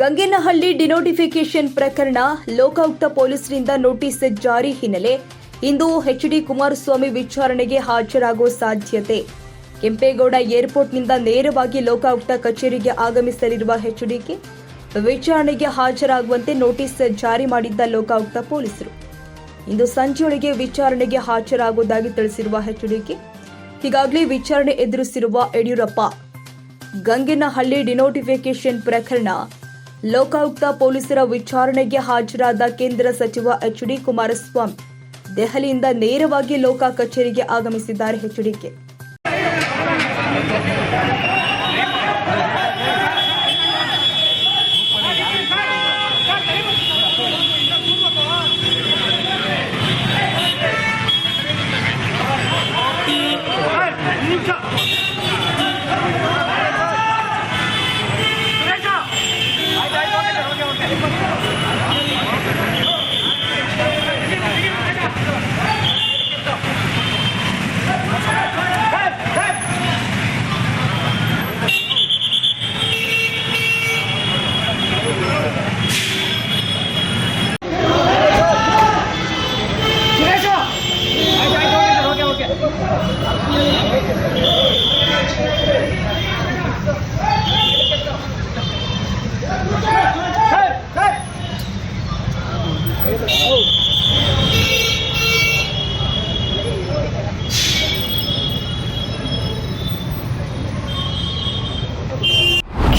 Gangenahalli denotification ಪ್ರಕರಣ ಲೋಕಾಯುಕ್ತ ಪೊಲೀಸರಿಂದ notice ಜಾರಿ ಹಿನ್ನೆಲೆ ಇಂದು ಎಚ್ಡಿ ಕುಮಾರಸ್ವಾಮಿ ವಿಚಾರಣೆಗೆ ಹಾಜರಾಗುವ ಸಾಧ್ಯತೆ. ಕೆಂಪೇಗೌಡ ಏರ್ಪೋರ್ಟ್ನಿಂದ ನೇರವಾಗಿ ಲೋಕಾಯುಕ್ತ ಕಚೇರಿಗೆ ಆಗಮಿಸಲಿರುವ ಎಚ್ಡಿಕೆ ವಿಚಾರಣೆಗೆ ಹಾಜರಾಗುವಂತೆ ನೋಟಿಸ್ ಜಾರಿ ಮಾಡಿದ್ದ ಲೋಕಾಯುಕ್ತ ಪೊಲೀಸರು. ಇಂದು ಸಂಜೆಯೊಳಗೆ ವಿಚಾರಣೆಗೆ ಹಾಜರಾಗುವುದಾಗಿ ತಿಳಿಸಿರುವ ಎಚ್ಡಿಕೆ ಈಗಾಗಲೇ ವಿಚಾರಣೆ ಎದುರಿಸಿರುವ ಯಡಿಯೂರಪ್ಪ. ಗಂಗೆನಹಳ್ಳಿ ಡಿನೋಟಿಫಿಕೇಶನ್ ಪ್ರಕರಣ ಲೋಕಾಯುಕ್ತ ಪೊಲೀಸರ ವಿಚಾರಣೆಗೆ ಹಾಜರಾದ ಕೇಂದ್ರ ಸಚಿವ ಎಚ್ ಡಿ ಕುಮಾರಸ್ವಾಮಿ. ದೆಹಲಿಯಿಂದ ನೇರವಾಗಿ ಲೋಕಾ ಕಚೇರಿಗೆ ಆಗಮಿಸಿದ್ದಾರೆ ಎಚ್ಡಿಕೆ Thank you.